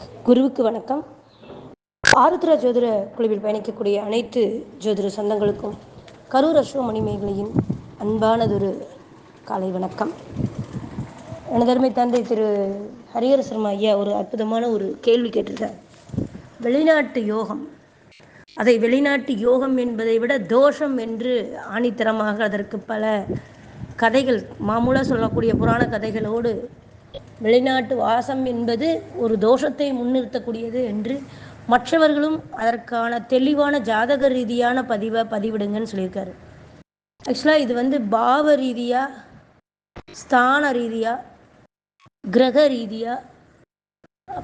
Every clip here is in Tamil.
குருவுக்கு வணக்கம். ஆருத்ரா ஜோதிட குழுவில் பயணிக்கக்கூடிய அனைத்து ஜோதிட சொந்தங்களுக்கும் கரூர் அஸ்வ மணிமேகலையின் அன்பானதொரு காலை வணக்கம். எனதருமை தந்தை திரு ஹரிஹர சர்மா ஐயா ஒரு அற்புதமான ஒரு கேள்வி கேட்டிருக்கார். வெளிநாட்டு யோகம். அதை வெளிநாட்டு யோகம் என்பதை விட தோஷம் என்று ஆணித்தரமாக அதற்கு பல கதைகள் மாமூலாக சொல்லக்கூடிய புராண கதைகளோடு வெளிநாட்டு வாசம் என்பது ஒரு தோஷத்தை முன்னிறுத்தக்கூடியது என்று மற்றவர்களும் அதற்கான தெளிவான ஜாதக ரீதியான பதிவை பதிவிடுங்கன்னு சொல்லியிருக்காரு. ஆக்சுவலாக இது வந்து பாவ ரீதியாக ஸ்தான ரீதியாக கிரக ரீதியாக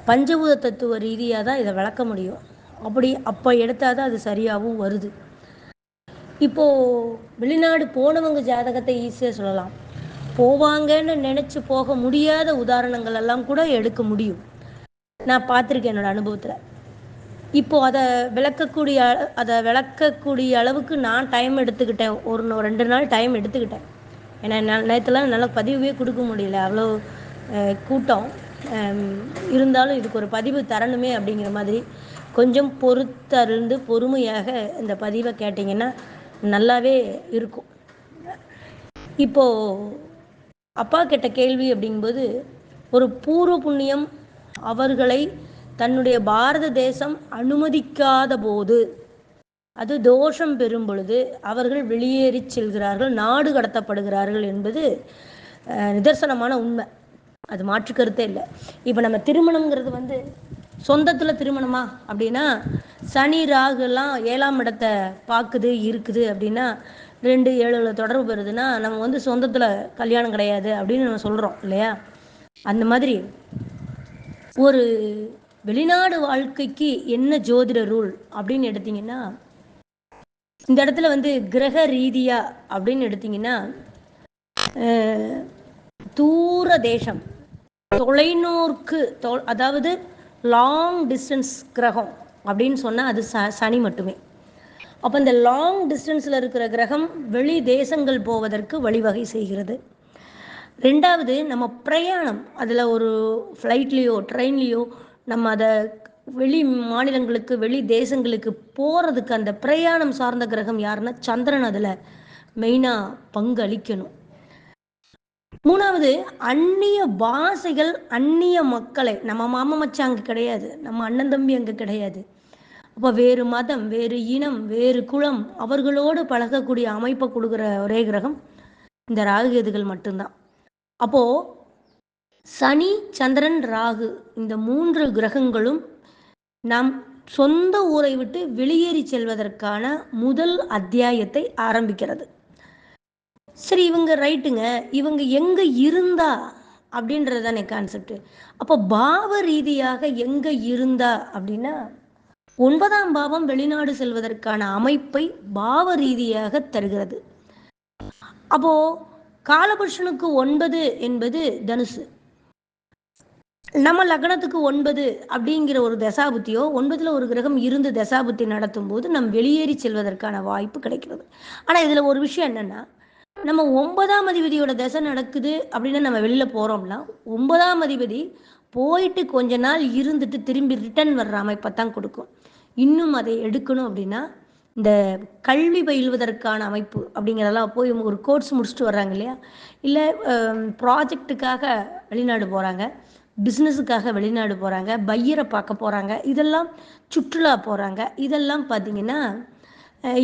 பஞ்சபூத தத்துவ ரீதியாக தான் இதை விளக்க முடியும். அப்படி அப்போ எடுத்தால் தான் அது சரியாகவும் வருது. இப்போது வெளிநாடு போனவங்க ஜாதகத்தை ஈஸியாக சொல்லலாம். போவாங்கன்னு நினச்சி போக முடியாத உதாரணங்கள் எல்லாம் கூட எடுக்க முடியும். நான் பார்த்துருக்கேன் என்னோட அனுபவத்தில். இப்போ அதை விளக்கக்கூடிய அதை விளக்கக்கூடிய அளவுக்கு நான் டைம் எடுத்துக்கிட்டேன். ஒரு ரெண்டு நாள் டைம் எடுத்துக்கிட்டேன். ஏன்னா நேற்றுலாம் என்னால் பதிவே கொடுக்க முடியல. அவ்வளோ கூட்டம். இருந்தாலும் இதுக்கு ஒரு பதிவு தரணுமே அப்படிங்கிற மாதிரி கொஞ்சம் பொறுத்தருந்து பொறுமையாக இந்த பதிவை கேட்டிங்கன்னா நல்லாவே இருக்கும். இப்போது அப்பா கேட்ட கேள்வி அப்படிங்கும்போது ஒரு பூர்வ புண்ணியம் அவர்களை தன்னுடைய பாரத தேசம் அனுமதிக்காத போது அது தோஷம் பெறும் பொழுது அவர்கள் வெளியேறி செல்கிறார்கள் நாடு கடத்தப்படுகிறார்கள் என்பது நிதர்சனமான உண்மை. அது மாற்று கருத்தே இல்லை. இப்போ நம்ம திருமணங்கிறது வந்து சொந்தத்தில் திருமணமா? அப்படின்னா சனி ராகுலாம் ஏழாம் இடத்தை பார்க்குது இருக்குது அப்படின்னா ரெண்டு ஏழு தொடர்பு பெறுதுன்னா நம்ம வந்து சொந்தத்தில் கல்யாணம் கிடையாது அப்படின்னு நம்ம சொல்கிறோம் இல்லையா? அந்த மாதிரி ஒரு வெளிநாடு வாழ்க்கைக்கு என்ன ஜோதிட ரூல் அப்படின்னு எடுத்தீங்கன்னா இந்த இடத்துல வந்து கிரக ரீதியா அப்படின்னு எடுத்தீங்கன்னா தூர தேசம் தொலைநோர்க்கு தொ அதாவது லாங் டிஸ்டன்ஸ் கிரகம் அப்படின்னு சொன்னால் அது ச சனி மட்டுமே. அப்போ இந்த லாங் டிஸ்டன்ஸில் இருக்கிற கிரகம் வெளி தேசங்கள் போவதற்கு வழிவகை செய்கிறது. ரெண்டாவது நம்ம பிரயாணம். அதில் ஒரு ஃப்ளைட்லேயோ ட்ரெயின்லேயோ நம்ம அதை வெளி மாநிலங்களுக்கு வெளி தேசங்களுக்கு போகிறதுக்கு அந்த பிரயாணம் சார்ந்த கிரகம் யாருன்னா சந்திரன் அதில் மெயினாக பங்கு அளிக்கணும் மூணாவது அந்நிய பாஷைகள் அந்நிய மக்களை நம்ம மாமா மச்சான் அங்கே கிடையாது. நம்ம அண்ணன் தம்பி அங்கே கிடையாது. அப்போ வேறு மதம் வேறு இனம் வேறு குலம் அவர்களோடு பழகக்கூடிய அமைப்பை கொடுக்குற ஒரே கிரகம் இந்த ராகுகேதுகள் மட்டும்தான். அப்போது சனி சந்திரன் ராகு இந்த மூன்று கிரகங்களும் நம் சொந்த ஊரை விட்டு வெளியேறி செல்வதற்கான முதல் அத்தியாயத்தை ஆரம்பிக்கிறது. சரி இவங்க ரைட்டுங்க. இவங்க எங்கே இருந்தா அப்படின்றது தானே கான்செப்ட் அப்போ பாவ ரீதியாக எங்கே இருந்தா அப்படின்னா ஒன்பதாம் பாவம் வெளிநாடு செல்வதற்கான அமைப்பை பாவ ரீதியாக தருகிறது. அப்போ காலபுருஷனுக்கு ஒன்பது என்பது தனுசு. நம்ம லக்னத்துக்கு ஒன்பது அப்படிங்கிற ஒரு தசாபுத்தியோ ஒன்பதுல ஒரு கிரகம் இருந்து தசாபுத்தி நடத்தும் போது நம் வெளியேறி செல்வதற்கான வாய்ப்பு கிடைக்கிறது. ஆனால் இதில் ஒரு விஷயம் என்னென்னா நம்ம ஒன்பதாம் அதிபதியோட தசை நடக்குது அப்படின்னு நம்ம வெளியில் போகிறோம்னா ஒன்பதாம் அதிபதி போயிட்டு கொஞ்ச நாள் இருந்துட்டு திரும்பி ரிட்டர்ன் வர்ற அமைப்பை தான் கொடுக்கும். இன்னும் அதை எடுக்கணும் அப்படின்னா இந்த கல்வி பயில்வதற்கான அமைப்பு அப்படிங்கிறதெல்லாம் போய் ஒரு கோர்ஸ் முடிச்சுட்டு வர்றாங்க இல்லையா? இல்லை ப்ராஜெக்ட்டுக்காக வெளிநாடு போகிறாங்க பிஸ்னஸுக்காக வெளிநாடு போகிறாங்க பையரை பார்க்க போகிறாங்க இதெல்லாம் சுற்றுலா போகிறாங்க இதெல்லாம் பார்த்திங்கன்னா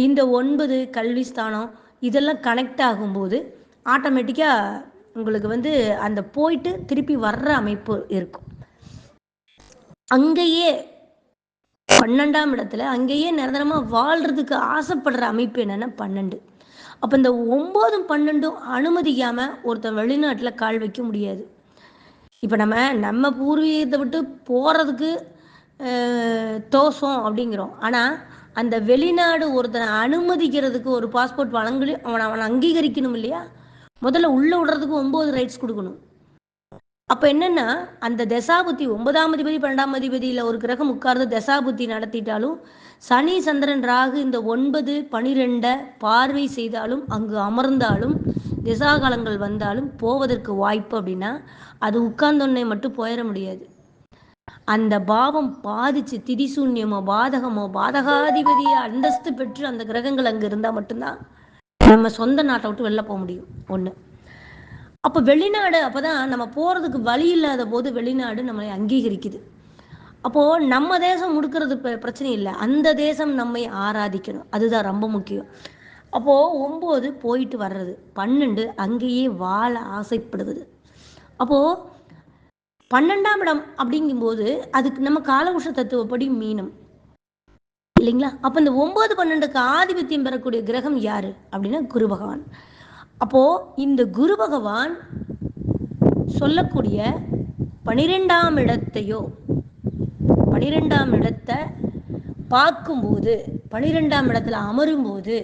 இந்த ஒன்பது கல்வி ஸ்தானம் இதெல்லாம் கனெக்ட் ஆகும்போது ஆட்டோமேட்டிக்காக உங்களுக்கு வந்து அந்த போயிட்டு திருப்பி வர்ற அமைப்பு இருக்கும். அங்கேயே பன்னெண்டாம் இடத்துல அங்கேயே நிரந்தரமாக வாழ்கிறதுக்கு ஆசைப்படுற அமைப்பு என்னென்னா பன்னெண்டு. அப்போ இந்த ஒம்போதும் பன்னெண்டும் அனுமதிக்காமல் ஒருத்தன் வெளிநாட்டில் கால் வைக்க முடியாது. இப்போ நம்ம நம்ம பூர்வீகத்தை விட்டு போகிறதுக்கு தோசம் அப்படிங்கிறோம். ஆனால் அந்த வெளிநாடு ஒருத்தனை அனுமதிக்கிறதுக்கு ஒரு பாஸ்போர்ட் வழங்கி அவனை அவனை அங்கீகரிக்கணும் இல்லையா? முதல்ல உள்ளே விடுறதுக்கு ஒம்பது ரைட்ஸ் கொடுக்கணும். அப்போ என்னென்னா அந்த தசாபுத்தி ஒன்பதாம் அதிபதி பன்னெண்டாம் அதிபதியில் ஒரு கிரகம் உட்கார்ந்து தசாபுத்தி நடத்திட்டாலும் சனி சந்திரன் ராகு இந்த ஒன்பது பனிரெண்டை பார்வை செய்தாலும் அங்கு அமர்ந்தாலும் திசாகாலங்கள் வந்தாலும் போவதற்கு வாய்ப்பு அப்படின்னா அது உட்கார்ந்தொன்னே மட்டும் போயிட முடியாது. அந்த பாவம் பாதிச்சு திதிசூன்யமோ பாதகமோ பாதகாதிபதியை அந்தஸ்து பெற்று அந்த கிரகங்கள் அங்கே இருந்தால் மட்டும்தான் நம்ம சொந்த நாட்டை விட்டு வெளில போக முடியும். ஒன்று அப்போ வெளிநாடு அப்போ தான் நம்ம போகிறதுக்கு வழி இல்லாத போது வெளிநாடு நம்மளை அங்கீகரிக்குது. அப்போது நம்ம தேசம் முடுக்கிறது ப- பிரச்சனை இல்லை. அந்த தேசம் நம்மை ஆராதிக்கணும். அதுதான் ரொம்ப முக்கியம். அப்போது ஒம்பது போயிட்டு வர்றது பன்னெண்டு அங்கேயே வாழ ஆசைப்படுவது. அப்போது பன்னெண்டாம் இடம் அப்படிங்கும்போது அதுக்கு நம்ம காலவுஷ தத்துவப்படி மீனம். இல்லைங்களா? அப்போ இந்த ஒம்பது பன்னெண்டுக்கு ஆதிபத்தியம் பெறக்கூடிய கிரகம் யாரு? அப்படின்னா குரு பகவான். அப்போ இந்த குரு பகவான் சொல்லக்கூடிய பனிரெண்டாம் இடத்தையோ பனிரெண்டாம் இடத்தை பார்க்கும்போது பனிரெண்டாம் இடத்துல அமரும்போது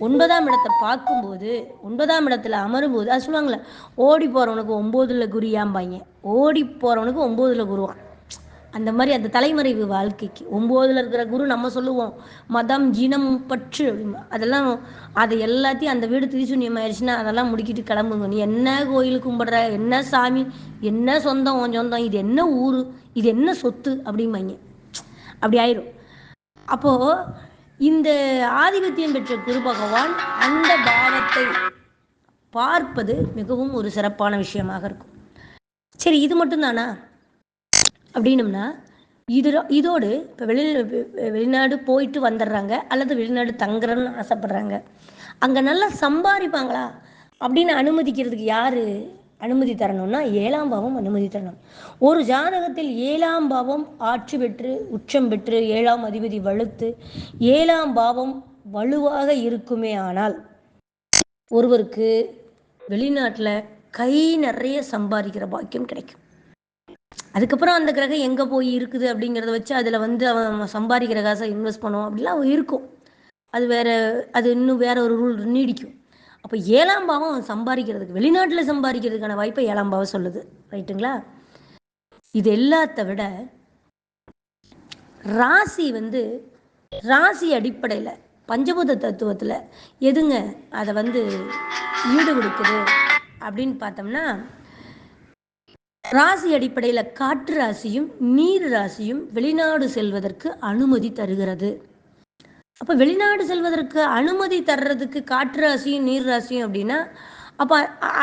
ஒன்பதாம் இடத்தை பார்க்கும்போது ஒன்பதாம் இடத்துல அமரும்போது அது சொல்லுவாங்களே ஓடி போகிறவனுக்கு ஒம்போதில் குரியாம்பாங்க ஓடி போகிறவனுக்கு ஒம்போதுல குருவான். அந்த மாதிரி அந்த தலைமறைவு வாழ்க்கைக்கு. ஒம்போதுல இருக்கிற குரு நம்ம சொல்லுவோம் மதம் ஜினம் பற்று அதெல்லாம் அதை எல்லாத்தையும் அந்த வீடு திரிசூன்யம் ஆயிடுச்சுன்னா அதெல்லாம் முடிக்கிட்டு கிளம்புங்க. நீ என்ன கோயில் கும்பிடுற? என்ன சாமி? என்ன சொந்தம்? உன் சொந்தம். இது என்ன ஊர்? இது என்ன சொத்து? அப்படிம்பாங்க. அப்படி ஆயிரும். அப்போ இந்த ஆதிபத்தியம் பெற்ற குரு பகவான் அந்த பாவத்தை பார்ப்பது மிகவும் ஒரு சிறப்பான விஷயமாக இருக்கும். சரி இது மட்டும்தானா? அப்படின்னம்னா இது இதோடு இப்போ வெளியில் வெளிநாடு போயிட்டு வந்துடுறாங்க அல்லது வெளிநாடு தங்குறன்னு ஆசைப்படுறாங்க. அங்கே நல்லா சம்பாதிப்பாங்களா அப்படின்னு அனுமதிக்கிறதுக்கு யார் அனுமதி தரணும்னா ஏழாம் பாவம் அனுமதி தரணும். ஒரு ஜாதகத்தில் ஏழாம் பாவம் ஆட்சி பெற்று உச்சம் பெற்று ஏழாம் அதிபதி வலுத்து ஏழாம் பாவம் வலுவாக இருக்குமே ஆனால் ஒருவருக்கு வெளிநாட்டில் கை நிறைய சம்பாதிக்கிற பாக்கியம் கிடைக்கும். அதுக்கப்புறம் அந்த கிரகம் எங்கே போய் இருக்குது அப்படிங்கிறத வச்சு அதில் வந்து அவன் சம்பாதிக்கிற காசை இன்வெஸ்ட் பண்ணுவோம் அப்படிலாம் இருக்கும். அது வேற அது இன்னும் வேற ஒரு ரூல் நீடிக்கும். அப்போ ஏழாம் பாவம் அவன் சம்பாதிக்கிறதுக்கு வெளிநாட்டில் சம்பாதிக்கிறதுக்கான வாய்ப்பை ஏழாம் பாவம் சொல்லுது. ரைட்டுங்களா இது எல்லாத்த விட ராசி வந்து ராசி அடிப்படையில் பஞ்சபூத தத்துவத்தில் எதுங்க? அதை வந்து ஈடு கொடுக்குது அப்படின்னு பார்த்தோம்னா ராசி அடிப்படையில் காற்று ராசியும் நீர் ராசியும் வெளிநாடு செல்வதற்கு அனுமதி தருகிறது. அப்போ வெளிநாடு செல்வதற்கு அனுமதி தர்றதுக்கு காற்று ராசியும் நீர் ராசியும் அப்படின்னா அப்போ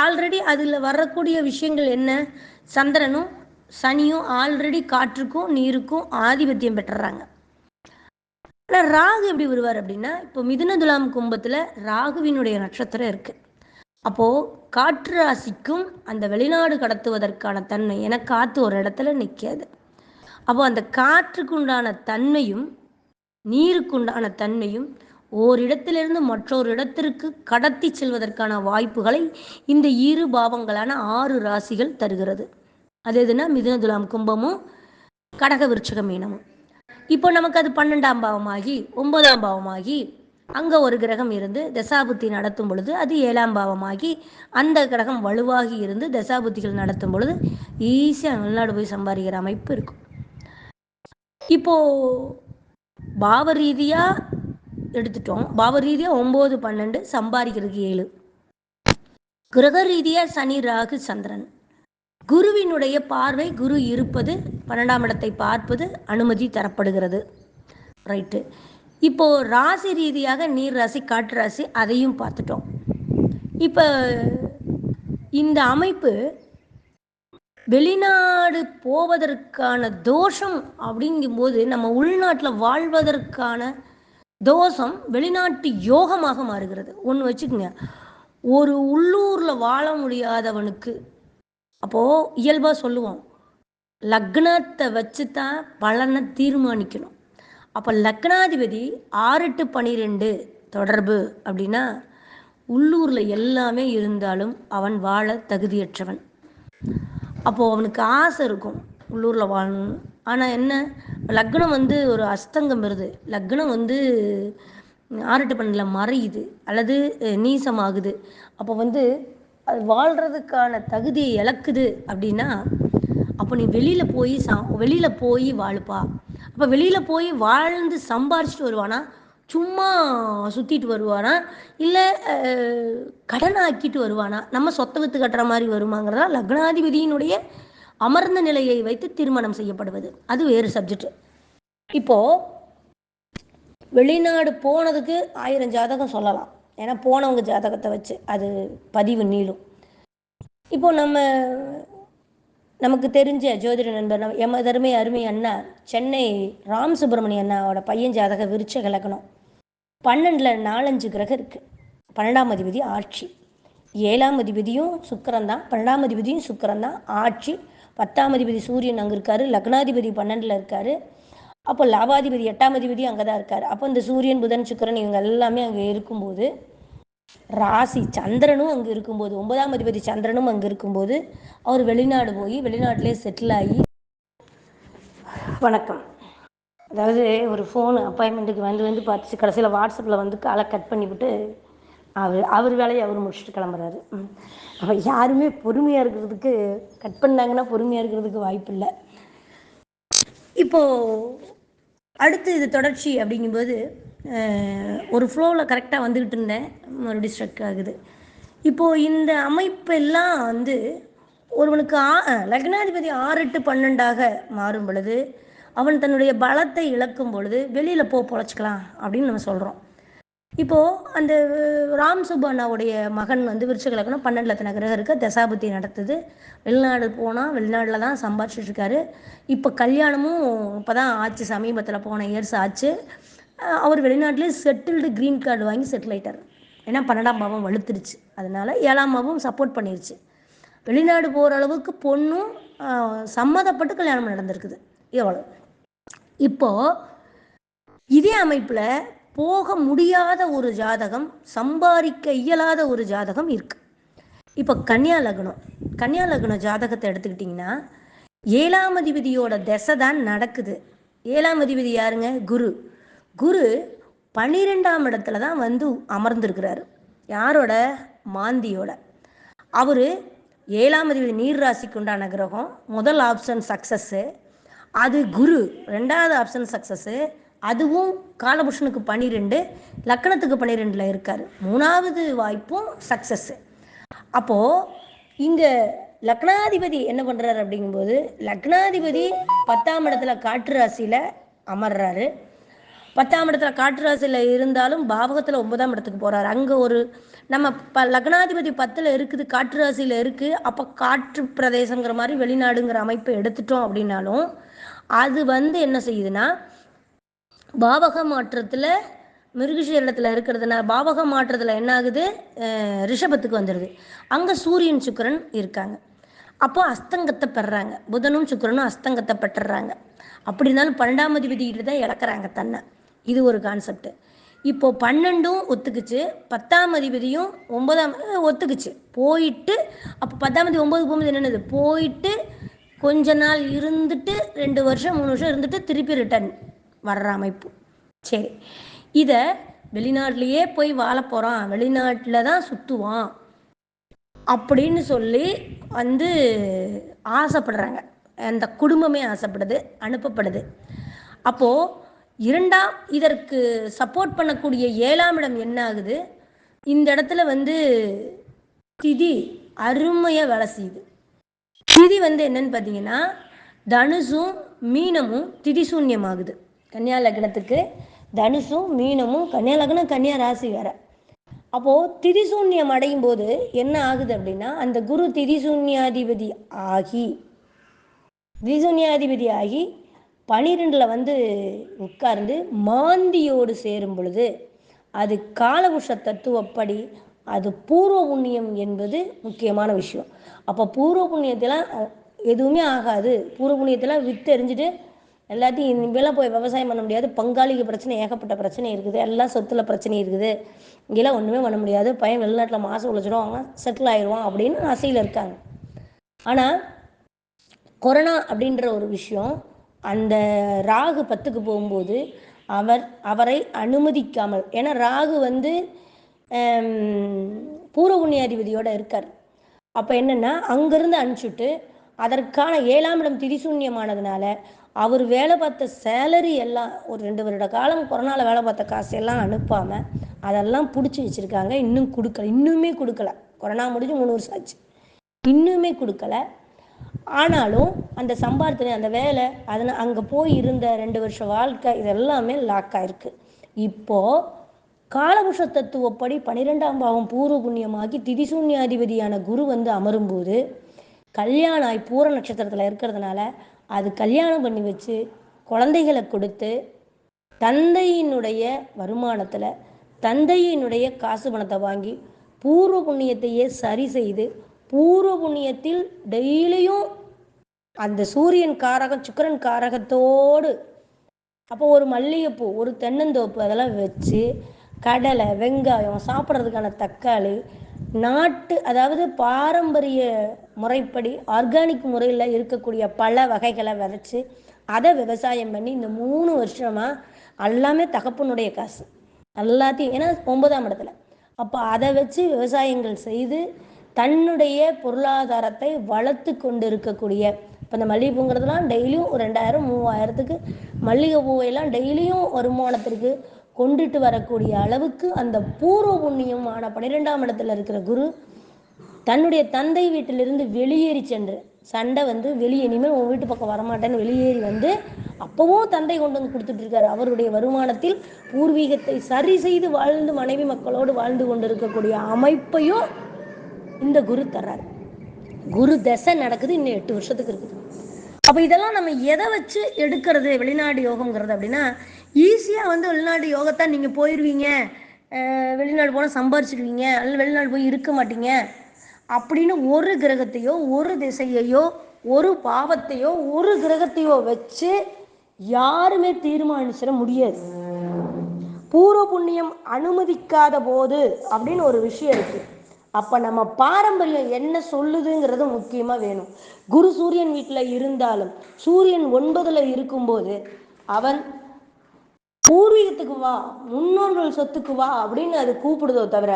ஆல்ரெடி அதில் வரக்கூடிய விஷயங்கள் என்ன? சந்திரனும் சனியும் ஆல்ரெடி காற்றுக்கும் நீருக்கும் ஆதிபத்தியம் பெற்றுறாங்க. ஆனால் ராகு எப்படி வருவார் அப்படின்னா இப்போ மிதுன துலாம் கும்பத்தில் ராகுவினுடைய நட்சத்திரம் இருக்குது அப்போது காற்று ராசிக்கும் அந்த வெளிநாடு கடத்துவதற்கான தன்மை ஏன்னா காற்று ஒரு இடத்துல நிற்காது அப்போ அந்த காற்றுக்குண்டான தன்மையும் நீருக்குண்டான தன்மையும் ஓரிடத்திலிருந்து மற்றொரு இடத்திற்கு கடத்தி செல்வதற்கான வாய்ப்புகளை இந்த இரு பாவங்களான ஆறு ராசிகள் தருகிறது. அது எதுனா மிதுன துலாம் கும்பமும் கடக விருச்சக மீனமும் இப்போ நமக்கு அது பன்னெண்டாம் பாவமாகி ஒன்பதாம் பாவமாகி அங்கே ஒரு கிரகம் இருந்து தசாபுத்தி நடத்தும் பொழுது அது ஏழாம் பாவமாகி அந்த கிரகம் வலுவாகி இருந்து தசாபுத்திகள் நடத்தும் பொழுது ஈஸியாக வெளிநாடு போய் சம்பாதிக்கிற அமைப்பு இருக்கும். இப்போ பாவ ரீதியாக எடுத்துட்டோம். பாவ ரீதியாக ஒம்பது பன்னெண்டு சம்பாதிக்கிறதுக்கு ஏழு. கிரக ரீதியாக சனி ராகு சந்திரன். குருவினுடைய பார்வை குரு இருப்பது பன்னெண்டாம் இடத்தை பார்ப்பது அனுமதி தரப்படுகிறது. ரைட்டு. இப்போ ராசி ரீதியாக நீர் ராசி காற்று ராசி அதையும் பார்த்துட்டோம். இப்போ இந்த அமைப்பு வெளிநாடு போவதற்கான தோஷம் அப்படிங்கும்போது நம்ம உள்நாட்டில் வாழ்வதற்கான தோஷம் வெளிநாட்டு யோகமாக மாறுகிறது. ஒன்று வச்சுக்கோங்க ஒரு உள்ளூரில் வாழ முடியாதவனுக்கு அப்போது இயல்பாக சொல்லுவோம் லக்னத்தை வச்சு தான் பலனை தீர்மானிக்கணும். அப்போ லக்னாதிபதி ஆறு டு பனிரெண்டு தொடர்பு அப்படின்னா உள்ளூரில் எல்லாமே இருந்தாலும் அவன் வாழ தகுதியற்றவன். அப்போது அவனுக்கு ஆசை இருக்கும் உள்ளூரில் வாழணும் ஆனால் என்ன? லக்னம் வந்து ஒரு அஸ்தங்கம் வருது. லக்னம் வந்து ஆறுட்டு டு மறையுது அல்லது நீசமாகுது. அப்போ வந்து அது வாழ்கிறதுக்கான தகுதியை இழக்குது அப்படின்னா அப்போ நீ வெளியில் போய் சா வெளியில் போய் வாழுப்பா. அப்போ வெளியில் போய் வாழ்ந்து சம்பாரிச்சிட்டு வருவானா? சும்மா சுற்றிட்டு வருவானா? இல்லை கடன் ஆக்கிட்டு வருவானா? நம்ம சொத்தை வித்து கட்டுற மாதிரி வருமாங்கிறதா லக்னாதிபதியினுடைய அமர்ந்த நிலையை வைத்து திருமணம் செய்யப்படுவது. அது வேறு சப்ஜெக்ட் இப்போ வெளிநாடு போனதுக்கு ஆயிரம் ஜாதகம் சொல்லலாம். ஏன்னா போனவங்க ஜாதகத்தை வச்சு அது பதிவு நீளும். இப்போ நம்ம நமக்கு தெரிஞ்ச ஜோதிட நண்பர் நம்ம எமதருமை அருமை அண்ணா சென்னை ராம் சுப்பிரமணிய அண்ணாவோட பையன் ஜாதக விருச்ச கலக்கணும். பன்னெண்டில் நாலஞ்சு கிரகம் இருக்குது பன்னெண்டாம் அதிபதி ஆட்சி. ஏழாம் அதிபதியும் சுக்கரன் தான். பன்னெண்டாம் அதிபதியும் சுக்கரன் தான். ஆட்சி. பத்தாம் அதிபதி சூரியன் அங்கே இருக்கார். லக்னாதிபதி பன்னெண்டில் இருக்கார். அப்போ லாபாதிபதி எட்டாம் அதிபதி அங்கே தான் இருக்கார். அப்போ இந்த சூரியன் புதன் சுக்கரன் இவங்க எல்லாமே அங்கே இருக்கும்போது ராசி சந்திரனும் அங்கே இருக்கும்போது ஒன்பதாம் அதிபதி சந்திரனும் அங்கே இருக்கும்போது அவர் வெளிநாடு போய் வெளிநாட்டிலே செட்டில் ஆகி. வணக்கம். அதாவது ஒரு ஃபோனு அப்பாயின்மெண்ட்டுக்கு வந்து வந்து பார்த்துச்சு. கடைசியில் வாட்ஸ்அப்பில் வந்து காலை கட் பண்ணிவிட்டு அவர் அவர் வேலையை அவர் முடிச்சுட்டு கிளம்புறாரு. அப்போ யாருமே பொறுமையாக இருக்கிறதுக்கு கட் பண்ணாங்கன்னா பொறுமையாக இருக்கிறதுக்கு வாய்ப்பு இல்லை. இப்போது அடுத்து இது தொடர்ச்சி அப்படிங்கும்போது ஒரு ஃப்ளோவில் கரெக்டாக வந்துக்கிட்டு இருந்தேன். மறுபடியும் ஸ்ட்ரக் ஆகுது. இப்போது இந்த அமைப்பெல்லாம் வந்து ஒருவனுக்கு ஆ லக்னாதிபதி ஆறு எட்டு பன்னெண்டாக மாறும் பொழுது அவன் தன்னுடைய பலத்தை இழக்கும் பொழுது வெளியில் போ பொழைச்சிக்கலாம் அப்படின்னு நம்ம சொல்கிறோம் இப்போது அந்த ராம் சுப்பானாவுடைய மகன் வந்து விருச்சக லக்னம் பன்னெண்டு லத்தின கிரகம் இருக்க தசாபுத்தி நடத்துது. வெளிநாடு போனால் வெளிநாட்டில் தான் சம்பாதிச்சிட்ருக்காரு இப்போ கல்யாணமும் இப்போ தான் ஆச்சு சமீபத்தில் போன இயர்ஸ் ஆச்சு. அவர் வெளிநாட்டிலே செட்டில்டு க்ரீன் கார்டு வாங்கி செட்டில் ஆயிட்டார். ஏன்னா பன்னெண்டாம் பாவம் வலுத்துருச்சு. அதனால் ஏழாம் பாவம் சப்போர்ட் பண்ணிருச்சு. வெளிநாடு போகிற அளவுக்கு பொண்ணும் சம்மதப்பட்டு கல்யாணம் நடந்திருக்குது. எவ்வளோ இப்போது இதே அமைப்பில் போக முடியாத ஒரு ஜாதகம் சம்பாதிக்க இயலாத ஒரு ஜாதகம் இருக்கு. இப்போ கன்னியா லக்னம். கன்னியா லக்னம் ஜாதகத்தை எடுத்துக்கிட்டிங்கன்னா ஏழாம் அதிபதியோட திசை தான் நடக்குது. ஏழாம் அதிபதி யாருங்க? குரு. குரு பன்னிரெண்டாம் இடத்துல தான் வந்து அமர்ந்திருக்கிறாரு. யாரோட? மாந்தியோட. அவர் ஏழாம் அதிபதி நீர் ராசிக்கு உண்டான கிரகம் முதல் ஆப்ஷன் சக்ஸஸ்ஸு அது குரு ரெண்டாவது ஆப்ஷன் சக்ஸஸ்ஸு அதுவும் காலபுஷனுக்கு பன்னிரெண்டு லக்கணத்துக்கு பன்னிரெண்டில் இருக்கார். மூணாவது வாய்ப்பும் சக்ஸஸ்ஸு அப்போது இங்கே லக்னாதிபதி என்ன பண்ணுறாரு அப்படிங்கும்போது லக்னாதிபதி பத்தாம் இடத்துல காற்று ராசியில் அமர்றாரு. பத்தாம் இடத்துல காற்று ராசியில் இருந்தாலும் பாவகத்தில் ஒன்பதாம் இடத்துக்கு போகிறார் அங்கே ஒரு நம்ம ப லக்னாதிபதி பத்தில் இருக்குது காற்று ராசியில் இருக்குது அப்போ காற்று பிரதேசங்கிற மாதிரி வெளிநாடுங்கிற அமைப்பை எடுத்துட்டோம் அப்படின்னாலும் அது வந்து என்ன செய்யுதுன்னா பாவக மாற்றத்தில் மிருகசீரத்தில் இருக்கிறதுனால பாவக மாற்றத்தில் என்ன ஆகுது? ரிஷபத்துக்கு வந்துடுது அங்கே சூரியன் சுக்கிரன் இருக்காங்க. அப்போ அஸ்தங்கத்தை பெறுறாங்க புதனும் சுக்கிரனும் அஸ்தங்கத்தை பெற்றுறாங்க. அப்படி இருந்தாலும் பன்னெண்டாம் அதிபதிக்கிட்ட தான் இழக்கிறாங்க தன்னை. இது ஒரு கான்செப்ட் இப்போ பன்னெண்டும் ஒத்துக்குச்சு பத்தாம் அதிபதியும் ஒன்பதாம் ஒத்துக்குச்சு. போயிட்டு அப்போ பத்தாம் அதிபதி ஒன்பது போகும்போது என்னென்னது? போயிட்டு கொஞ்ச நாள் இருந்துட்டு ரெண்டு வருஷம் மூணு வருஷம் இருந்துட்டு திருப்பி ரிட்டர்ன் வர்ற அமைப்பு. சரி. இதை வெளிநாட்டிலேயே போய் வாழ போகிறான் வெளிநாட்டில் தான் சுற்றுவான் அப்படின்னு சொல்லி வந்து ஆசைப்படுறாங்க. அந்த குடும்பமே ஆசைப்படுது அனுப்பப்படுது. அப்போது இரண்டாம் இதற்கு சப்போர்ட் பண்ணக்கூடிய ஏழாம் இடம் என்ன ஆகுது? இந்த இடத்துல வந்து திதி அருமையாக வேலை செய்யுது. திதி வந்து என்னன்னு பார்த்தீங்கன்னா தனுசும் மீனமும் திதி சூன்யமாகுது கன்னியா லக்னத்துக்கு தனுசும் மீனமும் கன்னியா லக்னம் கன்னியா ராசி வேற. அப்போது திதிசூன்யம் அடையும் போது என்ன ஆகுது அப்படின்னா அந்த குரு திதிசூன்யாதிபதி ஆகி திதிசூன்யாதிபதி ஆகி பனிரெண்டில் வந்து உட்கார்ந்து மாந்தியோடு சேரும் பொழுது அது காலபுஷ தத்துவப்படி அது பூர்வ புண்ணியம் என்பது முக்கியமான விஷயம். அப்போ பூர்வ புண்ணியத்தில் எதுவுமே ஆகாது. பூர்வ புண்ணியத்தில் வித்து எல்லாத்தையும் இனிமேலாம் போய் விவசாயம் பண்ண முடியாது. பங்காளிக்கு பிரச்சனை ஏகப்பட்ட பிரச்சனை இருக்குது. எல்லாம் சொத்துல பிரச்சனை இருக்குது. இங்கெல்லாம் ஒன்றுமே பண்ண முடியாது. பையன் வெளிநாட்டில் மாதம் உழைச்சிடுவாங்க செட்டில் ஆயிடுவான் அப்படின்னு ஆசையில் இருக்காங்க. ஆனால் கொரோனா அப்படின்ற ஒரு விஷயம் அந்த ராகு பத்துக்கு போகும்போது அவர் அவரை அனுமதிக்காமல் ஏன்னா ராகு வந்து ஹம், அதிபதியோடு இருக்கார். அப்போ என்னென்னா அங்கேருந்து அனுப்பிச்சுட்டு அதற்கான ஏழாம் இடம் திரிசூன்யமானதுனால அவர் வேலை பார்த்த சேலரி எல்லாம் ஒரு ரெண்டு வருட காலம் கொரோனாவில் வேலை பார்த்த காசெல்லாம் அனுப்பாமல் அதெல்லாம் பிடிச்சி வச்சுருக்காங்க. இன்னும் கொடுக்கல. இன்னுமே கொடுக்கல. கொரோனா முடிஞ்சு மூணு வருஷம் ஆச்சு. இன்னுமே கொடுக்கல. ஆனாலும் அந்த சம்பார்த்தனை அந்த வேலை அதனால் அங்கே போய் இருந்த ரெண்டு வருஷம் வாழ்க்கை இதெல்லாமே லாக் ஆயிருக்கு. இப்போது காலபுஷ தத்துவப்படி பன்னிரெண்டாம் பாவம் பூர்வ புண்ணியமாகி திதிசூன்யாதிபதியான குரு வந்து அமரும்போது கல்யாணம் ஆய் பூர நட்சத்திரத்தில் இருக்கிறதுனால அது கல்யாணம் பண்ணி வச்சு குழந்தைகளை கொடுத்து தந்தையினுடைய வருமானத்தில் தந்தையினுடைய காசு பணத்தை வாங்கி பூர்வ புண்ணியத்தையே சரி செய்து பூர்வ புண்ணியத்தில் டெய்லியும் அந்த சூரியன் காரகம் சுக்கரன் காரகத்தோடு அப்போ ஒரு மல்லிகைப்பூ ஒரு தென்னந்தோப்பு அதெல்லாம் வச்சு கடலை வெங்காயம் சாப்பிட்றதுக்கான தக்காளி நாட்டு அதாவது பாரம்பரிய முறைப்படி ஆர்கானிக் முறையில் இருக்கக்கூடிய பல வகைகளை விதைச்சி அதை விவசாயம் பண்ணி இந்த மூணு வருஷமாக எல்லாமே தகப்பனுடைய காசு. எல்லாத்தையும் ஏன்னா ஒன்பதாம் இடத்துல. அப்போ அதை வச்சு விவசாயங்கள் செய்து தன்னுடைய பொருளாதாரத்தை வளர்த்து கொண்டு இருக்கக்கூடிய இப்போ இந்த மல்லிகைப்பூங்கிறதுலாம் டெய்லியும் ஒரு ரெண்டாயிரம் மூவாயிரத்துக்கு மல்லிகை பூவையெல்லாம் டெய்லியும் வருமானத்திற்கு கொண்டுட்டு வரக்கூடிய அளவுக்கு அந்த பூர்வ புண்ணியமான பன்னிரெண்டாம் இடத்துல இருக்கிற குரு தன்னுடைய தந்தை வீட்டிலிருந்து வெளியேறி சென்று சண்டை வந்து வெளியே இனிமேல் உன் வீட்டு பக்கம் வரமாட்டேன்னு வெளியேறி வந்து அப்போவும் தந்தை கொண்டு வந்து கொடுத்துட்டு இருக்காரு. அவருடைய வருமானத்தில் பூர்வீகத்தை சரி செய்து வாழ்ந்து மனைவி மக்களோடு வாழ்ந்து கொண்டு இருக்கக்கூடிய அமைப்பையும் இந்த குரு தர்றார். குரு தசை நடக்குது இன்னும் எட்டு வருஷத்துக்கு இருக்குது. அப்போ இதெல்லாம் நம்ம எதை வச்சு எடுக்கிறது வெளிநாடு யோகங்கிறது அப்படின்னா ஈஸியாக வந்து வெளிநாடு யோகத்தான் நீங்கள் போயிடுவீங்க வெளிநாடு போனால் சம்பாரிச்சிடுவீங்க அல்ல வெளிநாடு போய் இருக்க மாட்டீங்க. அப்படின்னு ஒரு கிரகத்தையோ ஒரு திசையையோ ஒரு பாவத்தையோ ஒரு கிரகத்தையோ வச்சு யாருமே தீர்மானிச்சிட முடியாது. பூர்வ புண்ணியம் அனுமதிக்காத போது அப்படின்னு ஒரு விஷயம் இருக்குது அப்போ நம்ம பாரம்பரியம் என்ன சொல்லுதுங்கிறது முக்கியமாக வேணும். குரு சூரியன் வீட்டில் இருந்தாலும் சூரியன் ஒன்பதில் இருக்கும்போது அவன் பூர்வீகத்துக்கு வா முன்னோர்கள் சொத்துக்கு வா அப்படின்னு அது கூப்பிடுதோ தவிர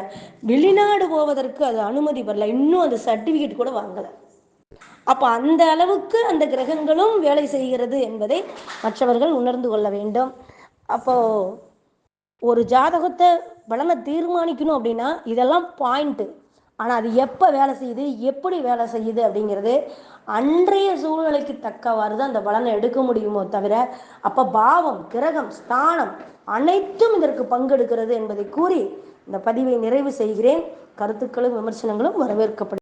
வெளிநாடு போவதற்கு அது அனுமதி வரல. இன்னும் அந்த சர்டிஃபிகேட் கூட வாங்கலை. அப்போ அந்த அளவுக்கு அந்த கிரகங்களும் வேலை செய்கிறது என்பதை மற்றவர்கள் உணர்ந்து கொள்ள வேண்டும். அப்போது ஒரு ஜாதகத்தை பலனை தீர்மானிக்கணும் அப்படின்னா இதெல்லாம் பாயிண்ட்டு ஆனால் அது எப்போ வேலை செய்யுது எப்படி வேலை செய்யுது அப்படிங்கிறது அன்றைய சூழ்நிலைக்கு தக்கவாறு தான் அந்த பலனை எடுக்க முடியுமோ தவிர அப்போ பாவம் கிரகம் ஸ்தானம் அனைத்தும் இதற்கு பங்கெடுக்கிறது என்பதை கூறி இந்த பதிவை நிறைவு செய்கிறேன். கருத்துக்களும் விமர்சனங்களும் வரவேற்கப்படும்.